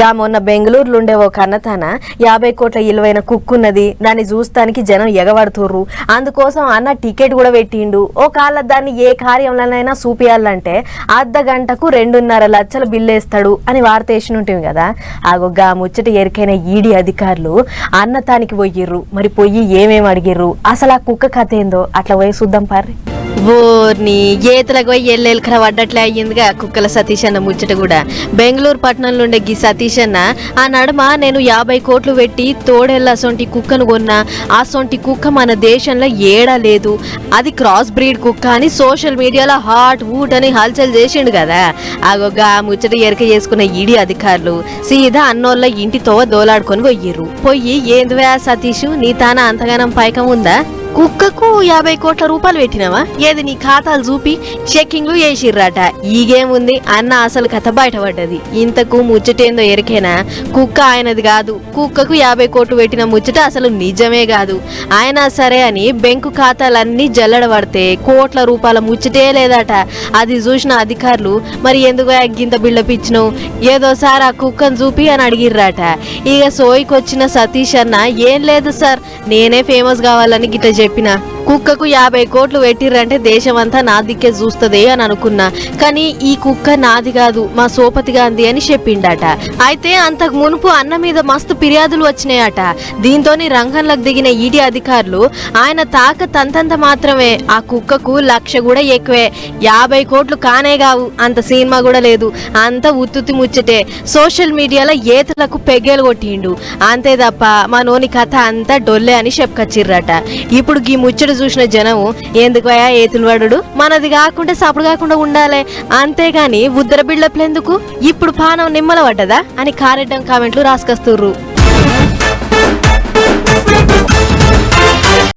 గా మొన్న బెంగళూరులో ఉండే ఓ కన్నతాన యాభై కోట్ల ఇలువైన కుక్కున్నది. దాన్ని చూస్తానికి జనం ఎగబడుతుర్రు. అందుకోసం అన్న టికెట్ కూడా పెట్టిండు. ఓ దాన్ని ఏ కార్యంలోనైనా చూపియాలంటే అర్ధ గంటకు రెండున్నర లక్షల బిల్లేస్తాడు అని వార్త వేసినుంటివి కదా. ఆగో గా ముచ్చట ఎరికైన ఈడీ అధికారులు అన్నతానికి పోయిర్రు. మరి పొయ్యి ఏమేమి అడిగిర్రు? అసలు ఆ కుక్క కథ ఏందో? అట్లా పోయి చూద్దాం పార్రీ. ఓర్ని ఏతలకు పోయి ఎల్లెలకర పడ్డట్లే అయ్యిందిగా కుక్కల సతీష్ అన్న ముచ్చట కూడా. బెంగళూరు పట్టణంలో ఉండే గీ సతీష్ అన్న ఆ నడమ నేను యాభై కోట్లు పెట్టి తోడెళ్ళ సొంటి కుక్కను కొన్నా. అసొంటి కుక్క మన దేశంలో ఏడా లేదు. అది క్రాస్ బ్రీడ్ కుక్క అని సోషల్ మీడియాలో హాట్ ఊట్ అని హల్చల్ చేసిండు కదా. ఆగోగా ఆ ముచ్చట ఎరక చేసుకున్న ఈడీ అధికారులు సీదా అన్నోళ్ళ ఇంటితో దోలాడుకొని పోయిర్రు. పోయి ఏందివే ఆ సతీష్ నీ తాన అంతగానం పైకం ఉందా? కుక్కకు యాభై కోట్ల రూపాయలు పెట్టినావా? ఏది నీ ఖాతాలు చూపి చెక్కింగ్లు చేసిర్రట. ఈగేముంది? అన్న అసలు కథ బయటపడ్డది. ఇంతకు ముచ్చటేందో ఎరికేనా? కుక్క ఆయనది కాదు. కుక్కకు యాభై కోట్లు పెట్టిన ముచ్చట అసలు నిజమే కాదు. ఆయన సరే అని బెంకు ఖాతాలన్నీ జల్లడబడితే కోట్ల రూపాయల ముచ్చటే లేదట. అది చూసిన అధికారులు మరి ఎందుకు గింత బిల్డప్ ఇచ్చినావు ఏదోసారి ఆ కుక్కను చూపి అని అడిగిర్రట. ఇక సోయికొచ్చిన సతీష్ అన్న ఏం లేదు సార్ నేనే ఫేమస్ కావాలని గిట్ట చెప్పినా. కుక్కకు యాభై కోట్లు పెట్టిర్రంటే దేశమంతా నా దిక్కే చూస్తుంది అని అనుకున్నా. కానీ ఈ కుక్క నాది కాదు మా సోపతి గాంధీ అని చెప్పిండట. అయితే అంతకు మునుపు అన్న మీద మస్తు ఫిర్యాదులు వచ్చినాయట. దీంతోని రంగంలోకి దిగిన ఈడీ అధికారులు ఆయన తాక తంతంత మాత్రమే. ఆ కుక్కకు లక్ష కూడా ఎక్కువే. యాభై కోట్లు కానే కావు అంత సినిమా కూడా లేదు అంత ఉత్తుతి ముచ్చటే. సోషల్ మీడియాలో ఏతలకు పెగ్గేలు కొట్టిండు. అంతే తప్ప మా నోని కథ అంతా డొల్లే అని చెప్పుకొచ్చిర్రట. ఇప్పుడు గీ ముచ్చట చూసిన జనం ఎందుకయా ఏతులు పడుడు మనది కాకుండా సప్పుడు కాకుండా ఉండాలి. అంతేగాని ఉద్దర బిళ్ళప్లెందుకు ఇప్పుడు పానం నిమ్మల పడ్డదా? అని కారెడ్డం కామెంట్లు రాసుకొస్తుర్రు.